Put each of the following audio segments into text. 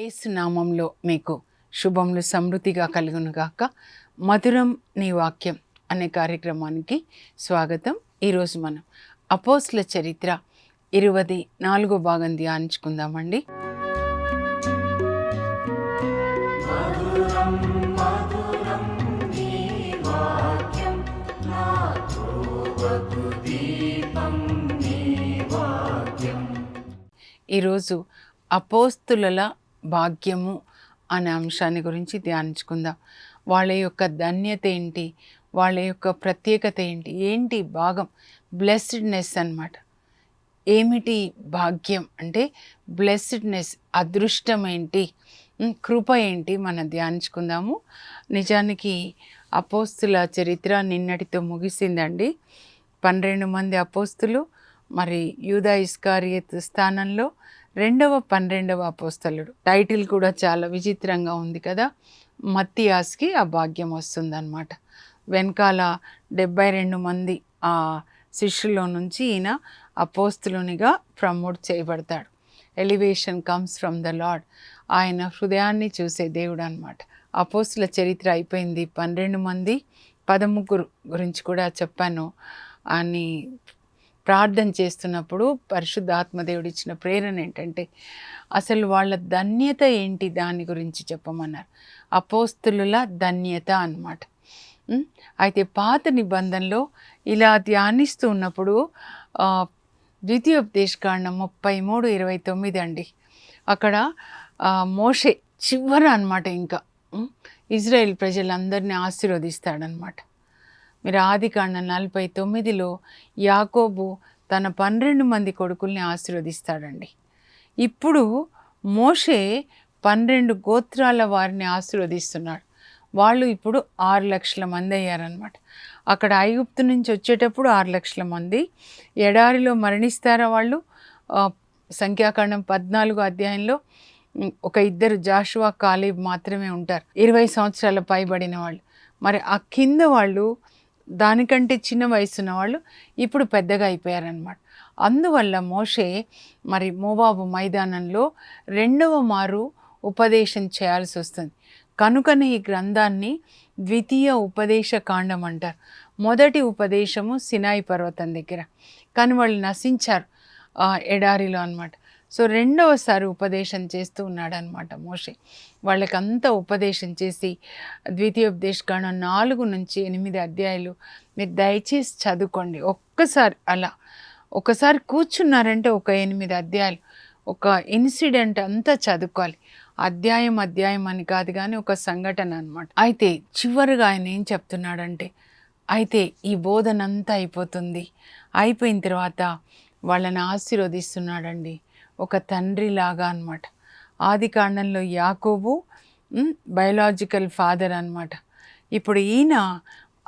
ఏసునామంలో మీకు శుభములు సమృద్ధిగా కలుగునుగాక మధురం నీ వాక్యం అనే కార్యక్రమానికి స్వాగతం. ఈరోజు మనం అపోస్ల చరిత్ర ఇరవది నాలుగో భాగం ధ్యానించుకుందామండి. ఈరోజు అపోస్తుల భాగ్యము అనే అంశాన్ని గురించి ధ్యానించుకుందాం. వాళ్ళ యొక్క ధన్యత ఏంటి? వాళ్ళ యొక్క ప్రత్యేకత ఏంటి? ఏంటి భాగం? బ్లెస్డ్నెస్ అన్నమాట. ఏమిటి భాగ్యం? అంటే బ్లెస్డ్నెస్ అదృష్టం ఏంటి? కృప ఏంటి? మనం ధ్యానించుకుందాము. నిజానికి అపోస్తుల చరిత్ర నిన్నటితో ముగిసిందండి. పన్నెండు మంది అపోస్తులు మరి యూదా ఇస్కారియత్ స్థానంలో రెండవ పన్నెండవ అపోస్తలుడు. టైటిల్ కూడా చాలా విచిత్రంగా ఉంది కదా? మత్తియాస్కి ఆ భాగ్యం వస్తుందన్నమాట. వెనకాల డెబ్బై రెండు మంది ఆ శిష్యుల్లో నుంచి ఈయన అపోస్తులునిగా promote చేయబడతాడు. Elevation comes from the lord ఆయన హృదయాన్ని చూసే దేవుడు అనమాట అపోస్తుల చరిత్ర అయిపోయింది పన్నెండు మంది. పదముగ్గురు గురించి కూడా చెప్పాను. అని ప్రార్థన చేస్తున్నప్పుడు పరిశుద్ధాత్మదేవుడు ఇచ్చిన ప్రేరణ ఏంటంటే అసలు వాళ్ళ ధన్యత ఏంటి దాని గురించి చెప్పమన్నారు. అపోస్తులుల ధన్యత అన్నమాట. అయితే పాత నిబంధనలో ఇలా ధ్యానిస్తూ ఉన్నప్పుడు ద్వితీయోపదేశకాండం ముప్పై మూడు ఇరవై తొమ్మిది అండి. అక్కడ మోషే చివర అనమాట ఇంకా. ఇజ్రాయెల్ ప్రజలందరినీ ఆశీర్వదిస్తాడనమాట మీరు ఆది నలభై తొమ్మిదిలో యాకోబు తన పన్నెండు మంది కొడుకుల్ని ఆశీర్వదిస్తాడండి. ఇప్పుడు మోషే పన్నెండు గోత్రాల వారిని ఆశీర్వదిస్తున్నాడు. వాళ్ళు ఇప్పుడు ఆరు లక్షల మంది అయ్యారనమాట అక్కడ ఐగుప్తు నుంచి వచ్చేటప్పుడు ఆరు లక్షల మంది. ఎడారిలో మరణిస్తారా వాళ్ళు? ఆ, సంఖ్యాకాండం పద్నాలుగు అధ్యాయంలో ఒక ఇద్దరు జాషువా కాలేబ్ మాత్రమే ఉంటారు. ఇరవై సంవత్సరాల పైబడిన వాళ్ళు. మరి ఆ కింద వాళ్ళు దానికంటే చిన్న వయసున్న వాళ్ళు ఇప్పుడు పెద్దగా అయిపోయారనమాట అందువల్ల మోషే మరి మోబాబు మైదానంలో రెండవ మారు ఉపదేశం చేయాల్సి వస్తుంది. కనుకనే ఈ గ్రంథాన్ని ద్వితీయ ఉపదేశ కాండం అంటారు. మొదటి ఉపదేశము సినాయి పర్వతం దగ్గర. కానీ వాళ్ళు నశించారు ఎడారిలో అన్నమాట. సో రెండవసారి ఉపదేశం చేస్తూ ఉన్నాడనమాట మోషే. వాళ్ళకంతా ఉపదేశం చేసి ద్వితీయోపదేశకాండం నాలుగు నుంచి ఎనిమిది అధ్యాయులు మీరు దయచేసి చదువుకోండి. ఒక్కసారి అలా ఒకసారి కూర్చున్నారంటే ఒక ఎనిమిది అధ్యాయులు ఒక ఇన్సిడెంట్ అంతా చదువుకోవాలి. అధ్యాయం అధ్యాయం అని కాదు కానీ ఒక సంఘటన అనమాట అయితే చివరిగా ఆయన ఏం చెప్తున్నాడంటే అయితే ఈ బోధన అంతా అయిపోతుంది. అయిపోయిన తర్వాత వాళ్ళని ఆశీర్వదిస్తున్నాడండి. ఒక తండ్రి లాగా అనమాట ఆది కాండంలో యాకోబు బయలాజికల్ ఫాదర్ అనమాట ఇప్పుడు ఈయన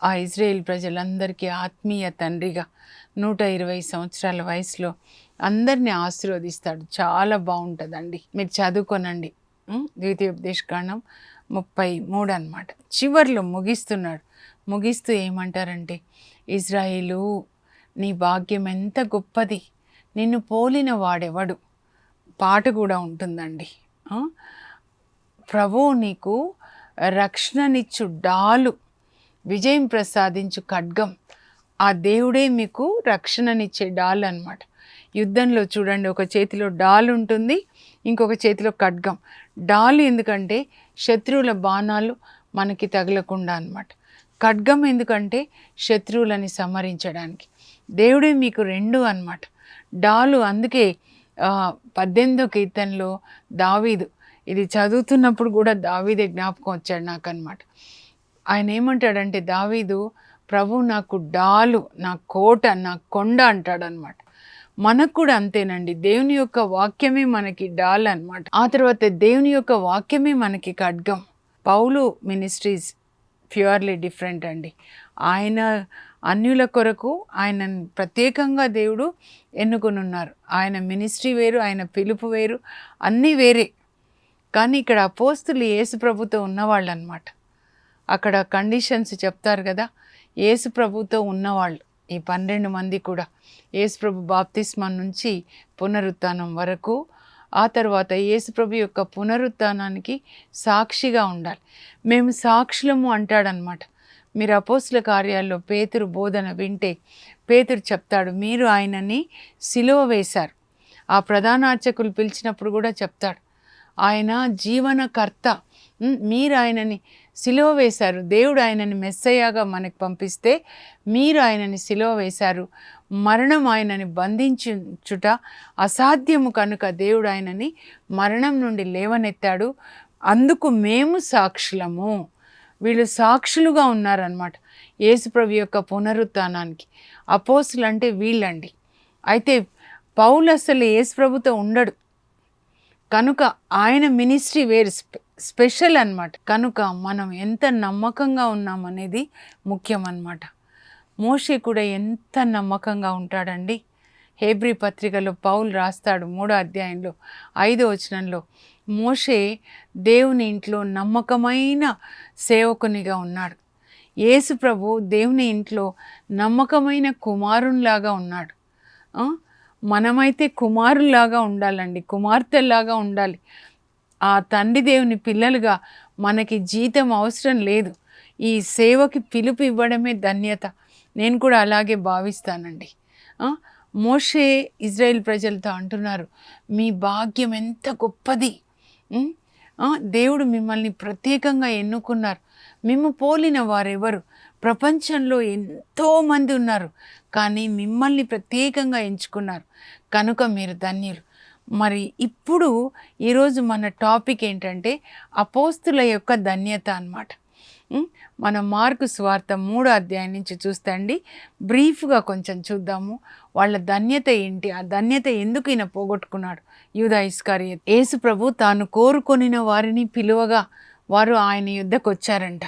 ఆ ఇజ్రాయేల్ ప్రజలందరికీ ఆత్మీయ తండ్రిగా నూట ఇరవై సంవత్సరాల వయసులో అందరినీ ఆశీర్వదిస్తాడు. చాలా బాగుంటుందండి. మీరు చదువుకోనండి. ద్వితీయోపదేశ ద్వితీయోపదేశకాండం ముప్పై మూడు అనమాట చివర్లో ముగిస్తున్నాడు. ముగిస్తూ ఏమంటారంటే ఇజ్రాయిలు నీ భాగ్యం ఎంత గొప్పది. నిన్ను పోలిన వాడెవడు? పాట కూడా ఉంటుందండి. ప్రభు నీకు రక్షణనిచ్చు డాలు విజయం ప్రసాదించు ఖడ్గం. ఆ దేవుడే మీకు రక్షణనిచ్చే డాల్ అన్నమాట. యుద్ధంలో చూడండి ఒక చేతిలో డాల్ ఉంటుంది ఇంకొక చేతిలో ఖడ్గం. డాల్ ఎందుకంటే శత్రువుల బాణాలు మనకి తగలకుండా అన్నమాట. ఖడ్గం ఎందుకంటే శత్రువులని సంహరించడానికి దేవుడే మీకు రెండు అన్నమాట. డాలు అందుకే పద్దెనిమిదో కీర్తనలో దావీదు. ఇది చదువుతున్నప్పుడు కూడా దావీదే జ్ఞాపకం వచ్చాడు నాకు అనమాట ఆయన ఏమంటాడంటే దావీదు ప్రభు నాకు డాలు నా కోట నా కొండ అంటాడనమాట మనకు కూడా అంతేనండి. దేవుని యొక్క వాక్యమే మనకి డాల్ అనమాట ఆ తర్వాత దేవుని యొక్క వాక్యమే మనకి ఖడ్గం. పౌలు మినిస్ట్రీస్ ప్యూర్లీ డిఫరెంట్ అండి. ఆయన అన్యుల కొరకు ఆయన ప్రత్యేకంగా దేవుడు ఎన్నుకొని ఉన్నారు ఆయన మినిస్ట్రీ వేరు ఆయన పిలుపు వేరు అన్నీ వేరే. కానీ ఇక్కడ అపోస్తులు యేసు ప్రభుతో ఉన్నవాళ్ళు అనమాట అక్కడ కండిషన్స్ చెప్తారు కదా యేసు ప్రభుతో ఉన్నవాళ్ళు ఈ పన్నెండు మంది కూడా. ఏసుప్రభు బాప్తిస్మా నుంచి పునరుత్నం వరకు ఆ తర్వాత యేసుప్రభు యొక్క పునరుత్నానికి సాక్షిగా ఉండాలి. మేము సాక్షులము అంటాడనమాట మీరు అపోస్తుల కార్యాల్లో పేతురు బోధన వింటే పేతురు చెప్తాడు మీరు ఆయనని సిలువ వేశారు. ఆ ప్రధాన అర్చకులు పిలిచినప్పుడు కూడా చెప్తాడు ఆయన జీవనకర్త. మీరు ఆయనని సిలువ వేశారు. దేవుడు ఆయనని మెస్సయ్యాగా మనకు పంపిస్తే మీరు ఆయనని సిలువ వేశారు. మరణం ఆయనని బంధించుట అసాధ్యము కనుక దేవుడు ఆయనని మరణం నుండి లేవనెత్తాడు. అందుకు మేము సాక్షులము. వీళ్ళు సాక్షులుగా ఉన్నారనమాట యేసుప్రభు యొక్క పునరుత్నానికి అపోసులు అంటే వీళ్ళండి. అయితే పౌలు అసలు యేసుప్రభుతో ఉండడు. కనుక ఆయన మినిస్ట్రీ వేరు స్పె స్పెషల్ అన్నమాట. కనుక మనం ఎంత నమ్మకంగా ఉన్నామనేది ముఖ్యం అనమాట మోషే కూడా ఎంత నమ్మకంగా ఉంటాడండి. హేబ్రి పత్రికలో పౌలు రాస్తాడు మూడో అధ్యాయంలో ఐదో వచనంలో. మోషే దేవుని ఇంట్లో నమ్మకమైన సేవకునిగా ఉన్నాడు. యేసు ప్రభు దేవుని ఇంట్లో నమ్మకమైన కుమారునిలాగా ఉన్నాడు. మనమైతే కుమారులాగా ఉండాలండి కుమార్తెలాగా ఉండాలి. ఆ తండ్రి దేవుని పిల్లలుగా మనకి జీతం అవసరం లేదు. ఈ సేవకి పిలుపు ఇవ్వడమే ధన్యత. నేను కూడా అలాగే భావిస్తానండి. మోషే ఇజ్రాయెల్ ప్రజలతో అంటున్నారు మీ భాగ్యం ఎంత గొప్పది. దేవుడు మిమ్మల్ని ప్రత్యేకంగా ఎన్నుకున్నారు. మేము పోలిన వారెవరు? ప్రపంచంలో ఎంతో మంది ఉన్నారు కానీ మిమ్మల్ని ప్రత్యేకంగా ఎంచుకున్నారు. కనుక మీరు ధన్యులు. మరి ఇప్పుడు ఈరోజు మన టాపిక్ ఏంటంటే అపోస్తుల యొక్క ధన్యత అన్నమాట. మన మార్కు స్వార్థ మూడో అధ్యాయం నుంచి చూస్తండి. బ్రీఫ్గా కొంచెం చూద్దాము. వాళ్ళ ధన్యత ఏంటి? ఆ ధన్యత ఎందుకు ఈయన పోగొట్టుకున్నాడు? యూదా ఇస్కారి యేసు ప్రభు తాను కోరుకొనిన వారిని పిలువగా వారు ఆయన యుద్ధకు వచ్చారంట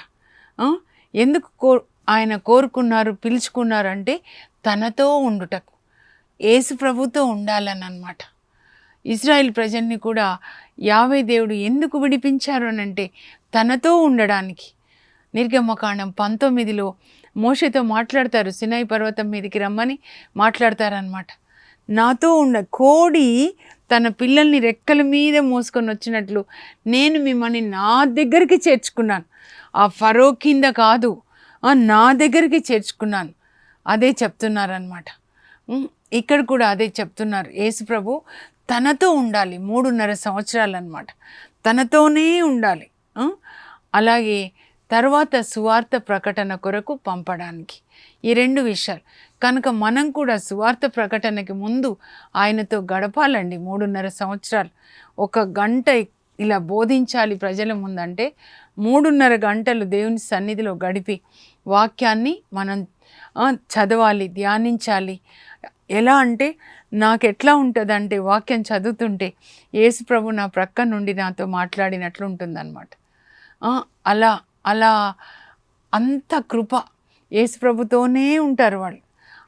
ఎందుకు కో ఆయన కోరుకున్నారు పిలుచుకున్నారు అంటే తనతో ఉండుటకు. యేసు ప్రభుతో ఉండాలని అనమాట ఇజ్రాయెల్ ప్రజల్ని కూడా యావే దేవుడు ఎందుకు విడిపించారు అని అంటే తనతో ఉండడానికి. నిర్గమకాండం పంతొమ్మిదిలో మోషతో మాట్లాడతారు సినాయి పర్వతం మీదకి రమ్మని మాట్లాడతారనమాట నాతో ఉన్న కోడి తన పిల్లల్ని రెక్కల మీద మోసుకొని వచ్చినట్లు నేను మిమ్మల్ని నా దగ్గరికి చేర్చుకున్నాను. ఆ ఫరో కింద కాదు నా దగ్గరికి చేర్చుకున్నాను. అదే చెప్తున్నారనమాట ఇక్కడ కూడా అదే చెప్తున్నారు. యేసుప్రభు తనతో ఉండాలి మూడున్నర సంవత్సరాలు అనమాట తనతోనే ఉండాలి. అలాగే తర్వాత సువార్త ప్రకటన కొరకు పంపడానికి. ఈ రెండు విషయాలు. కనుక మనం కూడా సువార్త ప్రకటనకి ముందు ఆయనతో గడపాలండి మూడున్నర సంవత్సరాలు. ఒక గంట ఇలా బోధించాలి ప్రజల ముందంటే మూడున్నర గంటలు దేవుని సన్నిధిలో గడిపి వాక్యాన్ని మనం చదవాలి ధ్యానించాలి. ఎలా అంటే నాకు ఎట్లా ఉంటుందంటే వాక్యం చదువుతుంటే యేసు ప్రభు నా ప్రక్క నుండి నాతో మాట్లాడినట్లు ఉంటుందన్నమాట అలా అలా అంత కృప ప్రభుతోనే ఉంటారు వాళ్ళు.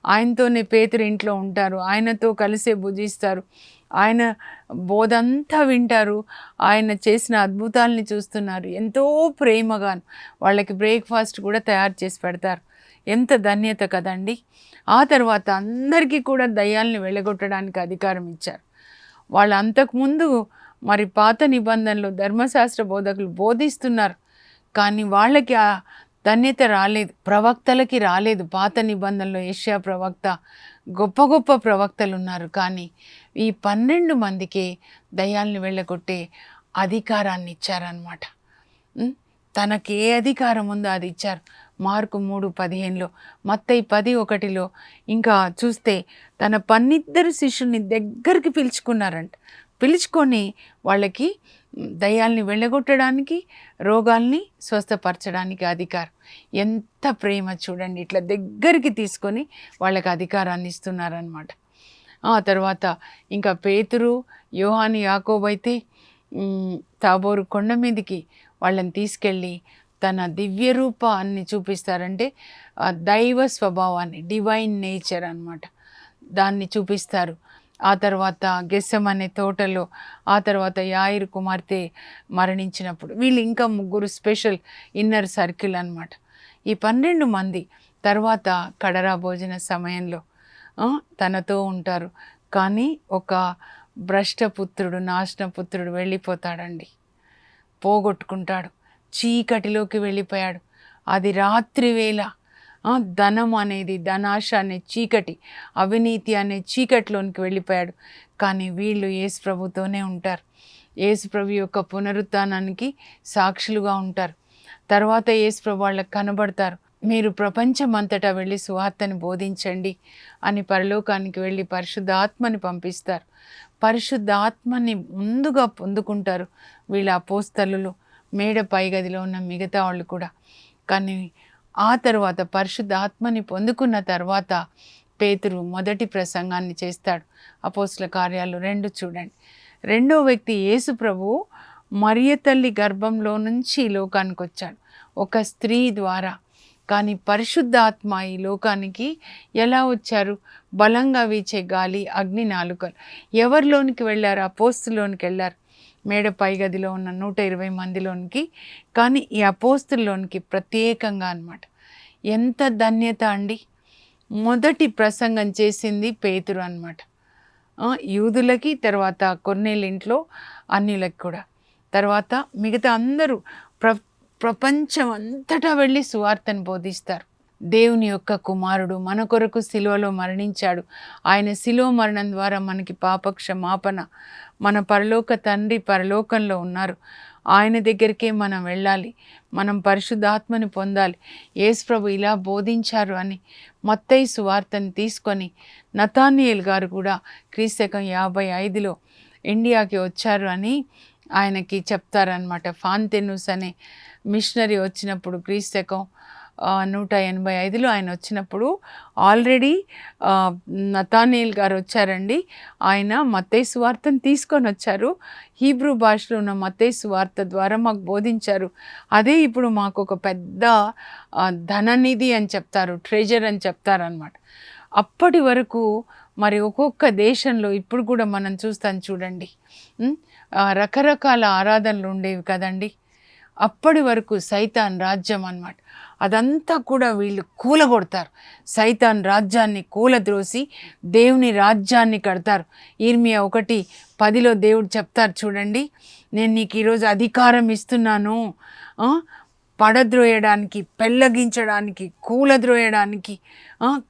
ఆయనతోనే పేతురు ఇంట్లో ఉంటారు. ఆయనతో కలిసే భుజిస్తారు. ఆయన బోధంతా వింటారు. ఆయన చేసిన అద్భుతాలని చూస్తున్నారు. ఎంతో ప్రేమగా వాళ్ళకి బ్రేక్ఫాస్ట్ కూడా తయారు చేసి పెడతారు. ఎంత ధన్యత కదండి. ఆ తర్వాత అందరికీ కూడా దయ్యాల్ని వెళ్ళగొట్టడానికి అధికారం ఇచ్చారు. వాళ్ళు అంతకుముందు మరి పాత నిబంధనలు ధర్మశాస్త్ర బోధకులు బోధిస్తున్నారు. కానీ వాళ్ళకి ఆ ధన్యత రాలేదు ప్రవక్తలకి రాలేదు. పాత నిబంధనలో ఏషియా ప్రవక్త గొప్ప గొప్ప ప్రవక్తలు ఉన్నారు కానీ ఈ పన్నెండు మందికి దయ్యాల్ని వెళ్ళగొట్టే అధికారాన్ని ఇచ్చారనమాట తనకి ఏ అధికారం ఉందో అది ఇచ్చారు. మార్కు మూడు పదిహేనులో మత్తయి పది ఒకటిలో. ఇంకా చూస్తే తన పన్నిద్దరు శిష్యుల్ని దగ్గరికి పిలుచుకున్నారంట. పిలుచుకొని వాళ్ళకి దయ్యాల్ని వెళ్ళగొట్టడానికి రోగాల్ని స్వస్థపరచడానికి అధికారం. ఎంత ప్రేమ చూడండి ఇట్లా దగ్గరికి తీసుకొని వాళ్ళకి అధికారాన్ని ఇస్తున్నారనమాట ఆ తర్వాత ఇంకా పేతురు యోహాని యాకోబైతే తాబోరు కొండ మీదకి వాళ్ళని తీసుకెళ్ళి తన దివ్య రూపాన్ని చూపిస్తారంటే దైవ స్వభావాన్ని డివైన్ నేచర్ అనమాట దాన్ని చూపిస్తారు. ఆ తర్వాత గెస్సం అనే తోటలో ఆ తర్వాత యాయిర్ కుమార్తె మరణించినప్పుడు. వీళ్ళు ఇంకా ముగ్గురు స్పెషల్ ఇన్నర్ సర్కిల్ అన్నమాట. ఈ పన్నెండు మంది తర్వాత కడరా భోజన సమయంలో తనతో ఉంటారు. కానీ ఒక భ్రష్టపుత్రుడు నాశనపుత్రుడు వెళ్ళిపోతాడండి. పోగొట్టుకుంటాడు. చీకటిలోకి వెళ్ళిపోయాడు. అది రాత్రి వేళ ధనం అనేది ధనాశ అనే చీకటి అవినీతి అనే చీకటిలోనికి వెళ్ళిపోయాడు. కానీ వీళ్ళు యేసు ప్రభుతోనే ఉంటారు. యేసు ప్రభు యొక్క పునరుత్నానికి సాక్షులుగా ఉంటారు. తర్వాత యేసు ప్రభు వాళ్ళకి కనబడతారు. మీరు ప్రపంచమంతటా వెళ్ళి సువార్తని బోధించండి అని పరలోకానికి వెళ్ళి పరిశుద్ధాత్మని పంపిస్తారు. పరిశుద్ధాత్మని ముందుగా పొందుకుంటారు వీళ్ళ అపోస్తలు మేడ పైగదిలో ఉన్న మిగతా వాళ్ళు కూడా. కానీ ఆ తర్వాత పరిశుద్ధాత్మని పొందుకున్న తర్వాత పేతురు మొదటి ప్రసంగాన్ని చేస్తాడు. అపోస్ల కార్యాలు రెండు చూడండి. రెండో వ్యక్తి యేసు ప్రభు మరియ తల్లి గర్భంలో నుంచి ఈ లోకానికి వచ్చాడు. ఒక స్త్రీ ద్వారా. కానీ పరిశుద్ధాత్మ ఈ లోకానికి ఎలా వచ్చారు? బలంగా వీచే గాలి అగ్ని నాలుకలు. ఎవరిలోనికి వెళ్ళారు? ఆ పోస్తులోనికి వెళ్ళారు. మేడ పై గదిలో ఉన్న నూట ఇరవై మందిలోనికి కానీ ఈ అపోస్తుల్లోనికి ప్రత్యేకంగా అనమాట ఎంత ధన్యత అండి. మొదటి ప్రసంగం చేసింది పేతురు అనమాట యూదులకి తర్వాత కొన్నేళ్ళింట్లో అన్నిలకి అన్యులకి కూడా. తర్వాత మిగతా అందరూ ప్ర ప్రపంచం అంతటా వెళ్ళి సువార్తను బోధిస్తారు. దేవుని యొక్క కుమారుడు మన కొరకు సిలువలో మరణించాడు. ఆయన శిలువ మరణం ద్వారా మనకి పాపక్షమాపణ మన పరలోక తండ్రి పరలోకంలో ఉన్నారు. ఆయన దగ్గరికే మనం వెళ్ళాలి. మనం పరిశుద్ధాత్మని పొందాలి. యేసు ప్రభు ఇలా బోధించారు అని మత్తయి సువార్తని తీసుకొని నతానియల్ గారు కూడా క్రీస్తకం యాభై ఐదులో ఇండియాకి వచ్చారు అని ఆయనకి చెప్తారనమాట ఫాంతెనుస్ అనే మిషనరీ వచ్చినప్పుడు క్రీస్తకం నూట ఎనభై ఐదులో ఆయన వచ్చినప్పుడు ఆల్రెడీ నతానీల్ గారు వచ్చారండి. ఆయన మత్తయి సువార్తను తీసుకొని వచ్చారు. హీబ్రూ భాషలో ఉన్న మత్తయి సువార్త ద్వారా మాకు బోధించారు. అదే ఇప్పుడు మాకు ఒక పెద్ద ధననిధి అని చెప్తారు ట్రెజర్ అని చెప్తారనమాట అప్పటి వరకు మరి ఒక్కొక్క దేశంలో ఇప్పుడు కూడా మనం చూస్తాం చూడండి. రకరకాల ఆరాధనలు ఉండేవి కదండి. అప్పటి వరకు సైతాన్ రాజ్యం అన్నమాట. అదంతా కూడా వీళ్ళు కూలగొడతారు. సైతాన్ రాజ్యాన్ని కూలద్రోసి దేవుని రాజ్యాన్ని కడతారు. ఈర్మియా ఒకటి పదిలో దేవుడు చెప్తారు చూడండి నేను నీకు ఈరోజు అధికారం ఇస్తున్నాను. పడద్రోయడానికి పెళ్ళగించడానికి కూలద్రోయడానికి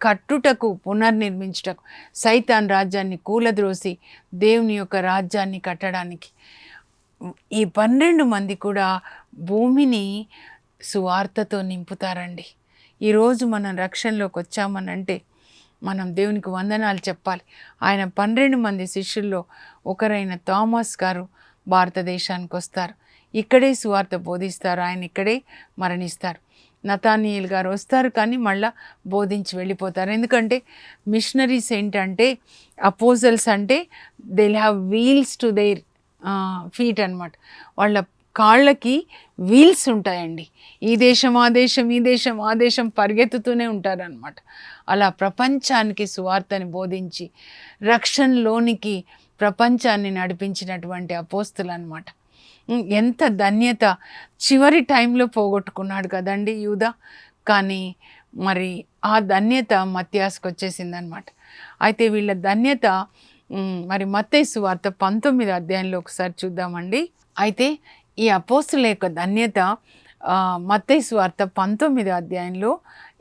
కట్టుటకు పునర్నిర్మించుటకు సైతాన్ రాజ్యాన్ని కూలద్రోసి దేవుని యొక్క రాజ్యాన్ని కట్టడానికి. ఈ పన్నెండు మంది కూడా భూమిని సువార్తతో నింపుతారండి. ఈరోజు మనం రక్షణలోకి వచ్చామనంటే మనం దేవునికి వందనాలు చెప్పాలి. ఆయన పన్నెండు మంది శిష్యుల్లో ఒకరైన థామస్ గారు భారతదేశానికి వస్తారు. ఇక్కడే సువార్త బోధిస్తారు. ఆయన ఇక్కడే మరణిస్తారు. నతానియల్ గారు వస్తారు కానీ మళ్ళా బోధించి వెళ్ళిపోతారు. ఎందుకంటే మిషనరీస్ ఏంటంటే అపోజల్స్ అంటే they have wheels to their feet అన్నమాట. వాళ్ళ కాళ్ళకి వీల్స్ ఉంటాయండి. ఈ దేశం ఆ దేశం ఈ దేశం ఆ దేశం పరిగెత్తుతూనే ఉంటారనమాట అలా ప్రపంచానికి సువార్తని బోధించి రక్షణలోనికి ప్రపంచాన్ని నడిపించినటువంటి అపోస్తులు అనమాట ఎంత ధన్యత చివరి టైంలో పోగొట్టుకున్నాడు కదండి యూదా. కానీ మరి ఆ ధన్యత మత్యాస్కి వచ్చేసిందనమాట అయితే వీళ్ళ ధన్యత మరి మత్తేసు వార్త పంతొమ్మిది అధ్యాయంలో ఒకసారి చూద్దామండి. అయితే ఈ అపోస్తుల యొక్క ధన్యత మత్తేసు వార్త పంతొమ్మిది అధ్యాయంలో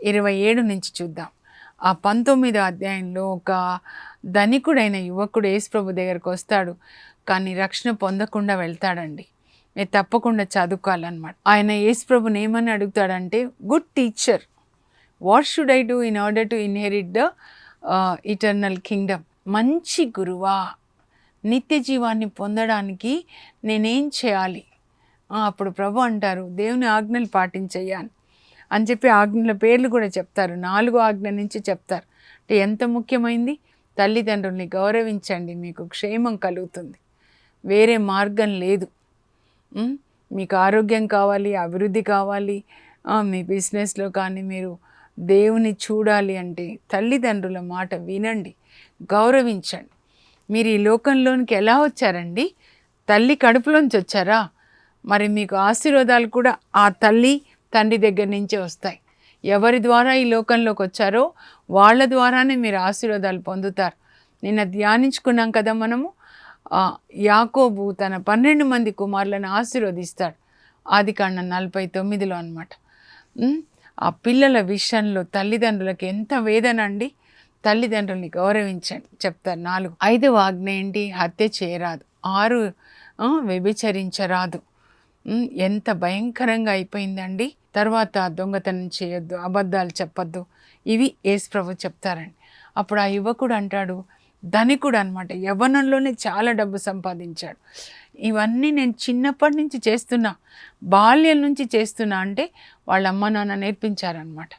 ఇరవై ఏడు నుంచి చూద్దాం. ఆ పంతొమ్మిదో అధ్యాయంలో ఒక ధనికుడైన యువకుడు యేసుప్రభు దగ్గరకు వస్తాడు. కానీ రక్షణ పొందకుండా వెళ్తాడండి. నేను తప్పకుండా చదువుకోవాలన్నమాట. ఆయన యేసుప్రభుని ఏమని అడుగుతాడంటే good teacher what should I do in order to inherit the eternal kingdom మంచి గురువా నిత్య జీవాన్ని పొందడానికి నేనేం చేయాలి? అప్పుడు ప్రభు అంటారు దేవుని ఆజ్ఞలు పాటించేయాలి అని. చెప్పి ఆజ్ఞల పేర్లు కూడా చెప్తారు నాలుగు ఆజ్ఞ నుంచి చెప్తారు. అంటే ఎంత ముఖ్యమైంది? తల్లిదండ్రుల్ని గౌరవించండి మీకు క్షేమం కలుగుతుంది. వేరే మార్గం లేదు. మీకు ఆరోగ్యం కావాలి అభివృద్ధి కావాలి. మీ బిజినెస్లో కానీ మీరు దేవుని చూడాలి అంటే తల్లిదండ్రుల మాట వినండి గౌరవించండి. మీరు ఈ లోకంలోనికి ఎలా వచ్చారండి? తల్లి కడుపులోంచి వచ్చారా? మరి మీకు ఆశీర్వాదాలు కూడా ఆ తల్లి తండ్రి దగ్గర నుంచే వస్తాయి. ఎవరి ద్వారా ఈ లోకంలోకి వచ్చారో వాళ్ళ ద్వారానే మీరు ఆశీర్వాదాలు పొందుతారు. నిన్న ధ్యానించుకున్నాం కదా మనము? యాకోబు తన పన్నెండు మంది కుమారులను ఆశీర్వదిస్తాడు. ఆది కాండ నలభై తొమ్మిదిలో అనమాట ఆ పిల్లల విషయంలో తల్లిదండ్రులకు ఎంత వేదన అండి. తల్లిదండ్రుల్ని గౌరవించండి. చెప్తారు నాలుగు. ఐదవ ఆజ్ఞ ఏంటి? హత్య చేయరాదు. ఆరు వ్యభిచరించరాదు. ఎంత భయంకరంగా అయిపోయిందండి. తర్వాత దొంగతనం చేయొద్దు అబద్ధాలు చెప్పొద్దు. ఇవి యేసు ప్రభు చెప్తారండి. అప్పుడు ఆ యువకుడు అంటాడు ధనికుడు అనమాట యవ్వనంలోనే చాలా డబ్బు సంపాదించాడు. ఇవన్నీ నేను చిన్నప్పటి నుంచి చేస్తున్నా బాల్యం నుంచి చేస్తున్నా అంటే వాళ్ళ అమ్మ నాన్న నేర్పించారనమాట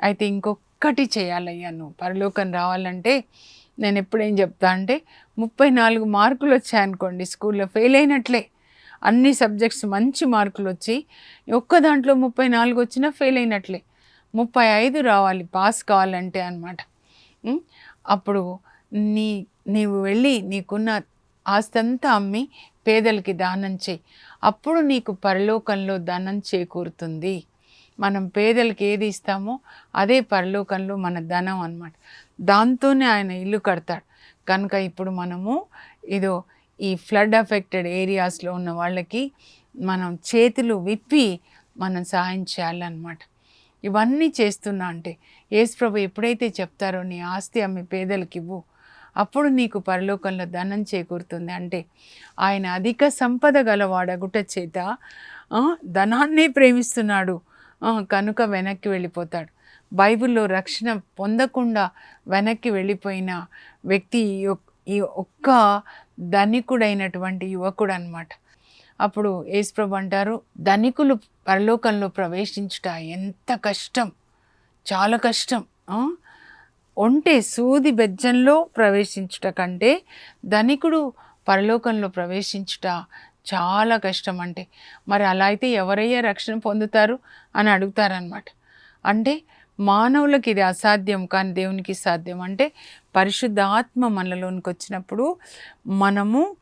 అయితే ఇంకొకటి చేయాలయ్యా నువ్వు పరలోకం రావాలంటే నేను ఎప్పుడేం చెప్తా అంటే ముప్పై నాలుగు మార్కులు వచ్చాయనుకోండి స్కూల్లో ఫెయిల్ అయినట్లే. అన్ని సబ్జెక్ట్స్ మంచి మార్కులు వచ్చి ఒక్క దాంట్లో ముప్పై నాలుగు వచ్చినా ఫెయిల్ అయినట్లే. ముప్పై ఐదు రావాలి పాస్ కావాలంటే అనమాట అప్పుడు నీ నీవు వెళ్ళి నీకున్న ఆస్తంతా అమ్మి పేదలకి దానం చేయి. అప్పుడు నీకు పరలోకంలో ధనం చేకూరుతుంది. మనం పేదలకి ఏది ఇస్తామో అదే పరలోకంలో మన ధనం అన్నమాట. దాంతోనే ఆయన ఇల్లు కడతాడు. కనుక ఇప్పుడు మనము ఇదో ఈ ఫ్లడ్ అఫెక్టెడ్ ఏరియాస్లో ఉన్న వాళ్ళకి మనం చేతులు విప్పి మనం సహాయం చేయాలన్నమాట. ఇవన్నీ చేస్తున్నా అంటే యేసుప్రభు ఎప్పుడైతే చెప్తారో నీ ఆస్తి అమ్మి పేదలకు ఇవ్వు అప్పుడు నీకు పరలోకంలో ధనం చేకూరుతుంది. అంటే ఆయన అధిక సంపద గలవాడగుట చేత ధనాన్నే ప్రేమిస్తున్నాడు. కనుక వెనక్కి వెళ్ళిపోతాడు. బైబిల్లో రక్షణ పొందకుండా వెనక్కి వెళ్ళిపోయిన వ్యక్తి ఈ ఈ ఒక్క ధనికుడైనటువంటి యువకుడు అనమాట అప్పుడు యేసుప్రభు అంటారు ధనికులు పరలోకంలో ప్రవేశించుట ఎంత కష్టం చాలా కష్టం ఒంటే సూది బెజ్జంలో ప్రవేశించుట కంటే ధనికుడు పరలోకంలో ప్రవేశించుట చాలా కష్టం అంటే. మరి అలా అయితే ఎవరయ్యా రక్షణ పొందుతారు అని అడుగుతారనమాట అంటే మానవులకు ఇది అసాధ్యం కానీ దేవునికి సాధ్యం. అంటే పరిశుద్ధ ఆత్మ మనలోనికి వచ్చినప్పుడు మనము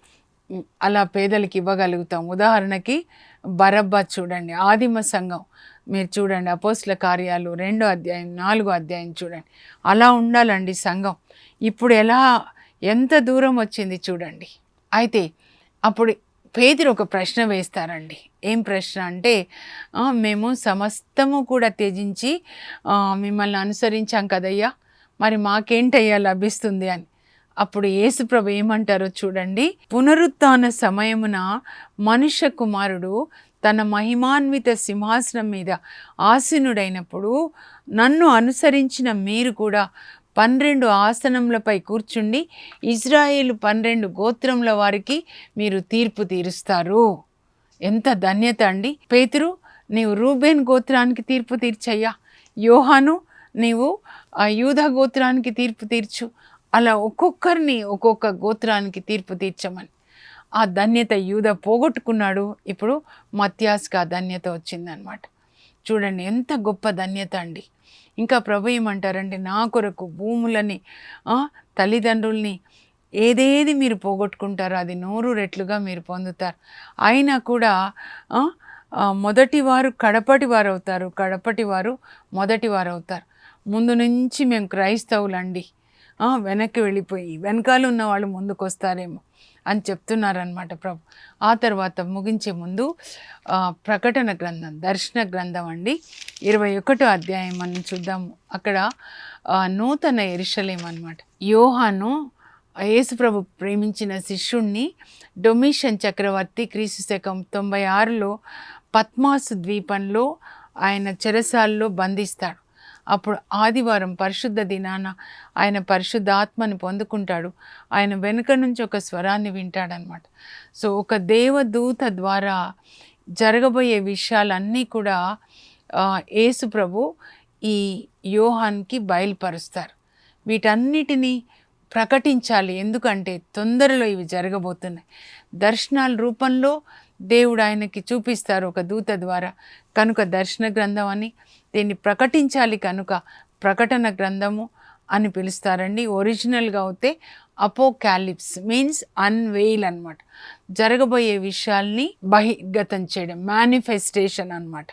అలా పేదలకి ఇవ్వగలుగుతాం. ఉదాహరణకి బరబ్బా చూడండి ఆదిమ సంఘం. మీరు చూడండి అపోస్ల కార్యాలు రెండో అధ్యాయం నాలుగో అధ్యాయం చూడండి. అలా ఉండాలండి సంఘం. ఇప్పుడు ఎలా ఎంత దూరం వచ్చింది చూడండి. అయితే అప్పుడు పేదరు ఒక ప్రశ్న వేస్తారండి. ఏం ప్రశ్న అంటే మేము సమస్తము కూడా త్యజించి మిమ్మల్ని అనుసరించాం కదయ్యా. మరి మాకేంటయ్యా లభిస్తుంది అని. అప్పుడు యేసుప్రభు ఏమంటారో చూడండి. పునరుత్థాన సమయమున మనుష్య కుమారుడు తన మహిమాన్విత సింహాసనం మీద ఆసీనుడైనప్పుడు నన్ను అనుసరించిన మీరు కూడా పన్నెండు ఆసనములపై కూర్చుండి ఇజ్రాయేలు పన్నెండు గోత్రముల వారికి మీరు తీర్పు తీరుస్తారు. ఎంత ధన్యత అండి. పేతురు నీవు రూబేన్ గోత్రానికి తీర్పు తీర్చయ్యా. యోహాను నీవు ఆ యూధ గోత్రానికి తీర్పు తీర్చు. అలా ఒక్కొక్కరిని ఒక్కొక్క గోత్రానికి తీర్పు తీర్చమని. ఆ ధన్యత యూద పోగొట్టుకున్నాడు. ఇప్పుడు మత్యాస్కి ఆ ధన్యత వచ్చిందనమాట చూడండి ఎంత గొప్ప ధన్యత అండి. ఇంకా ప్రభు ఏమంటారంటే నా కొరకు భూములని తల్లిదండ్రుల్ని ఏదేది మీరు పోగొట్టుకుంటారో అది నూరు రెట్లుగా మీరు పొందుతారు. అయినా కూడా మొదటి వారు కడపటి వారు అవుతారు కడపటి వారు మొదటి వారు అవుతారు ముందు నుంచి మేము క్రైస్తవులండి. వెనక్కి వెళ్ళిపోయి వెనకాల ఉన్న వాళ్ళు ముందుకు వస్తారేమో అని చెప్తున్నారనమాట ప్రభు. ఆ తర్వాత ముగించే ముందు ప్రకటన గ్రంథం దర్శన గ్రంథం అండి. ఇరవై ఒకటో అధ్యాయం మనం చూద్దాము. అక్కడ నూతన ఎరిశలేం అనమాట యోహాను యేసుప్రభు ప్రేమించిన శిష్యుణ్ణి డొమిషన్ చక్రవర్తి క్రీస్తు శకం తొంభై ఆరులో పద్మాసు ద్వీపంలో ఆయన చెరసాల్లో బంధిస్తాడు. అప్పుడు ఆదివారం పరిశుద్ధ దినాన ఆయన పరిశుద్ధాత్మను పొందుకుంటాడు. ఆయన వెనుక నుంచి ఒక స్వరాన్ని వింటాడనమాట సో ఒక దేవదూత ద్వారా జరగబోయే విషయాలన్నీ కూడా యేసు ప్రభు ఈ యోహాన్కి బయలుపరుస్తారు. వీటన్నిటినీ ప్రకటించాలి. ఎందుకంటే తొందరలో ఇవి జరగబోతున్నాయి. దర్శనాల రూపంలో దేవుడు ఆయనకి చూపిస్తారు ఒక దూత ద్వారా. కనుక దర్శన గ్రంథం అని దీన్ని ప్రకటించాలి కనుక ప్రకటన గ్రంథము అని పిలుస్తారండి. ఒరిజినల్గా అయితే అపోకాలిప్స్ మీన్స్ అన్వెయిల్ అన్నమాట. జరగబోయే విషయాల్ని బహిర్గతం చేయడం మేనిఫెస్టేషన్ అన్నమాట.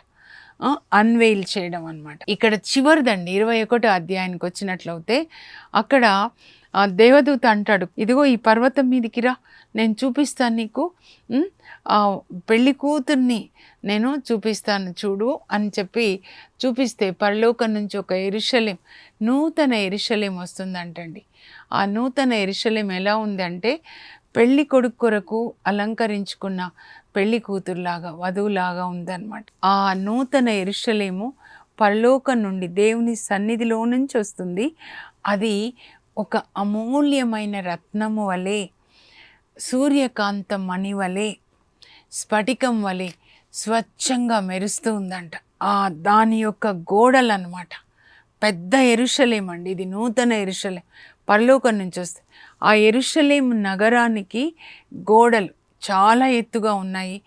అన్వెయిల్ చేయడం అన్నమాట. ఇక్కడ చివరిదండి ఇరవై ఒకటో అధ్యాయానికి వచ్చినట్లయితే అక్కడ దేవదూత అంటాడు ఇదిగో ఈ పర్వతం మీదికి రా నేను చూపిస్తాను నీకు ఆ పెళ్ళి కూతుర్ని నేను చూపిస్తాను చూడు అని చెప్పి చూపిస్తే పరలోకం నుంచి ఒక ఎరుషలేం నూతన ఎరుషలేం వస్తుందంటండి. ఆ నూతన ఎరుషలేం ఎలా ఉందంటే పెళ్ళి కొడుకు కొరకు అలంకరించుకున్న పెళ్ళి కూతురులాగా వధువులాగా ఉందన్నమాట. ఆ నూతన ఎరుషలేము పరలోకం నుండి దేవుని సన్నిధిలో నుంచి వస్తుంది. అది ఒక అమూల్యమైన రత్నము వలె సూర్యకాంత మణి వలె స్ఫటికం వలె స్వచ్ఛంగా మెరుస్తూ ఉందంట. ఆ దాని యొక్క గోడలు అనమాట పెద్ద ఎరుషలేం అండి ఇది నూతన ఎరుషలేం. పరలోకం నుంచి వస్తుంది. ఆ ఎరుషలేం నగరానికి గోడలు చాలా ఎత్తుగా ఉన్నాయి.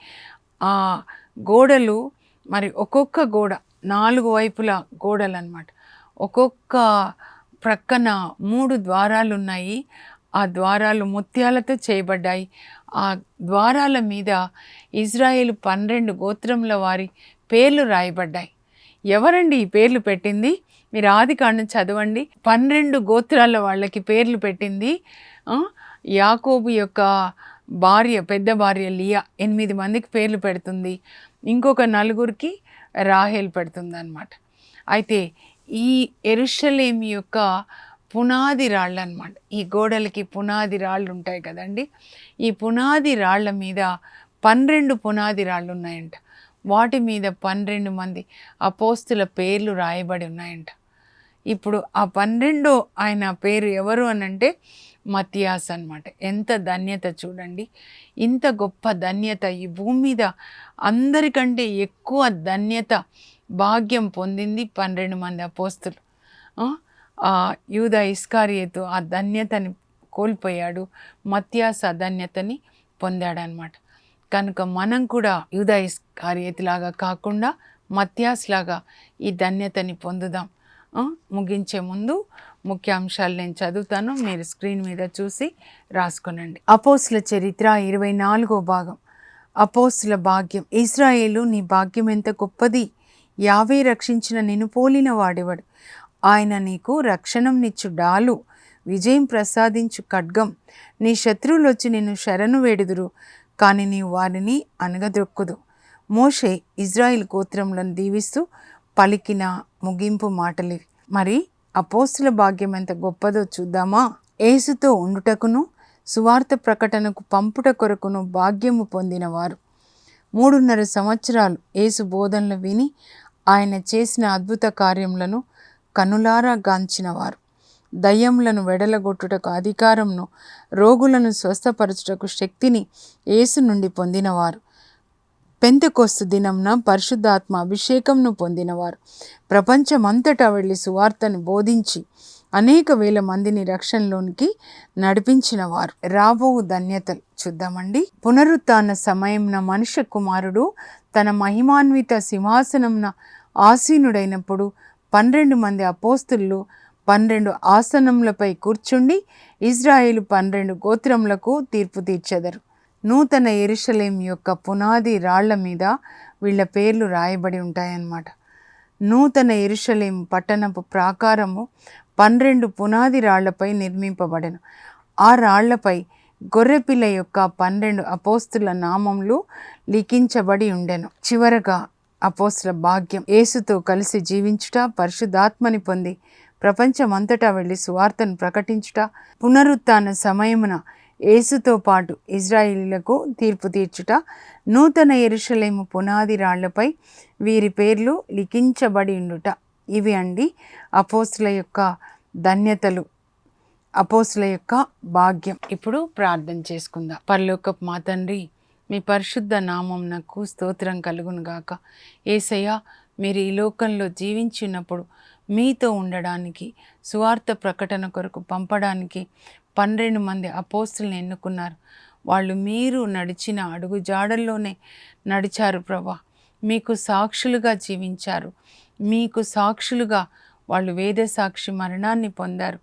ఆ గోడలు మరి ఒక్కొక్క గోడ నాలుగు వైపులా గోడలు అనమాట ఒక్కొక్క ప్రక్కన మూడు ద్వారాలు ఉన్నాయి ఆ ద్వారాలు ముత్యాలతో చేయబడ్డాయి. ఆ ద్వారాల మీద ఇజ్రాయేల్ పన్నెండు గోత్రముల వారి పేర్లు రాయబడ్డాయి. ఎవరండి ఈ పేర్లు పెట్టింది? మీరు ఆది కాండం చదవండి. పన్నెండు గోత్రాల వాళ్ళకి పేర్లు పెట్టింది. యాకోబు యొక్క భార్య పెద్ద భార్య లియా ఎనిమిది మందికి పేర్లు పెడుతుంది. ఇంకొక నలుగురికి రాహేల్ పెడుతుంది అనమాట అయితే ఈ ఎరుషలేం యొక్క పునాది రాళ్ళు అనమాట ఈ గోడలకి పునాది రాళ్ళు ఉంటాయి కదండి. ఈ పునాది రాళ్ళ మీద పన్నెండు పునాది రాళ్ళు ఉన్నాయంట వాటి మీద పన్నెండు మంది అపోస్తుల పేర్లు రాయబడి ఉన్నాయంట. ఇప్పుడు ఆ పన్నెండో ఆయన పేరు ఎవరు అనంటే మతియాస్ అనమాట ఎంత ధన్యత చూడండి. ఇంత గొప్ప ధన్యత ఈ భూమి మీద అందరికంటే ఎక్కువ ధన్యత భాగ్యం పొందింది పన్నెండు మంది అపోస్తులు. ఆ, యూద ఇస్కారియతు ఆ ధన్యతని కోల్పోయాడు. మత్యాస్ ఆ ధన్యతని పొందాడనమాట. కనుక మనం కూడా యూద ఇస్కారియతు లాగా కాకుండా మత్యాస్ లాగా ఈ ధన్యతని పొందుదాం. ముగించే ముందు ముఖ్యాంశాలు నేను చదువుతాను. మీరు స్క్రీన్ మీద చూసి రాసుకునండి. అపోస్ల చరిత్ర ఇరవై నాలుగో భాగం. అపోస్ల భాగ్యం. ఇస్రాయేలు నీ భాగ్యం ఎంత గొప్పది? యావే రక్షించిన నిన్ను పోలిన వాడేవాడు? ఆయన నీకు రక్షణంనిచ్చు డాలు. విజయం ప్రసాదించు ఖడ్గం. నీ శత్రువులు వచ్చి నిన్ను శరణు వేడుదురు కానీ నీవు వారిని అనగదొక్కుదు మోషే ఇజ్రాయిల్ గోత్రములను దీవిస్తూ పలికిన ముగింపు మాటలివి మరి అపోస్తుల భాగ్యం ఎంత గొప్పదో చూద్దామా? ఏసుతో ఉండుటకును సువార్త ప్రకటనకు పంపుట కొరకును భాగ్యము పొందినవారు. మూడున్నర సంవత్సరాలు ఏసు బోధనలు విని ఆయన చేసిన అద్భుత కార్యములను కనులారా గాంచినవారు. దయ్యములను వెడలగొట్టుటకు అధికారమును రోగులను స్వస్థపరచుటకు శక్తిని యేసు నుండి పొందినవారు. పెంతకొస్తు దినంన పరిశుద్ధాత్మ అభిషేకంను పొందినవారు. ప్రపంచమంతటా వెళ్ళి సువార్తను బోధించి అనేక వేల మందిని రక్షణలోనికి నడిపించిన వారు రాబో ధన్యతలు. చూద్దామండి. పునరుత్న సమయంన మనుష్య కుమారుడు తన మహిమాన్విత సింహాసనంన ఆసీనుడైనప్పుడు పన్నెండు మంది అపోస్తులు పన్నెండు ఆసనములపై కూర్చుండి ఇజ్రాయిలు పన్నెండు గోత్రములకు తీర్పు తీర్చెదరు. నూతన ఎరుషలేం యొక్క పునాది రాళ్ళ మీద వీళ్ళ పేర్లు రాయబడి ఉంటాయన్నమాట. నూతన ఎరుషలేం పట్టణపు ప్రాకారము పన్నెండు పునాది రాళ్ళపై నిర్మింపబడెను. ఆ రాళ్ళపై గొర్రెపిల్ల యొక్క పన్నెండు అపోస్తుల నామములు లిఖించబడి ఉండెను. చివరగా అపోస్ల భాగ్యం యేసుతో కలిసి జీవించుట పరిశుద్ధాత్మని పొంది ప్రపంచమంతటా వెళ్ళి సువార్తను ప్రకటించుట పునరుత్థాన సమయమున యేసుతో పాటు ఇజ్రాయిలీలకు తీర్పు తీర్చుట నూతన ఎరుషలేము పునాది రాళ్ళపై వీరి పేర్లు లిఖించబడి ఉండుట. ఇవి అండి అపోస్ల యొక్క ధన్యతలు అపోస్ల యొక్క భాగ్యం. ఇప్పుడు ప్రార్థన చేసుకుందాం. పరలోకపు మా తండ్రి మీ పరిశుద్ధ నామం నాకు స్తోత్రం కలుగును గాక. ఏసయ్య మీరు ఈ లోకంలో జీవించినప్పుడు మీతో ఉండడానికి సువార్త ప్రకటన కొరకు పంపడానికి పన్నెండు మంది అపోస్తులను ఎన్నుకున్నారు. వాళ్ళు మీరు నడిచిన అడుగు జాడల్లోనే నడిచారు ప్రభా. మీకు సాక్షులుగా జీవించారు. మీకు సాక్షులుగా వాళ్ళు వేద సాక్షి మరణాన్ని పొందారు.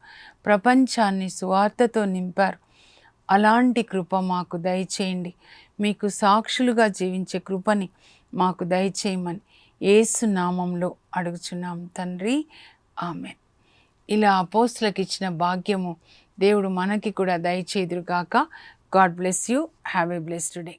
ప్రపంచాన్ని సువార్తతో నింపారు. అలాంటి కృప మాకు దయచేయండి. మీకు సాక్షులుగా జీవించే కృపని మాకు దయచేయమని ఏసు నామంలో అడుగుచున్నాం తండ్రి. ఆమె ఇలా అపోస్తులకు ఇచ్చిన భాగ్యము దేవుడు మనకి కూడా దయచేదురుగాక God bless you. Have a blessed day.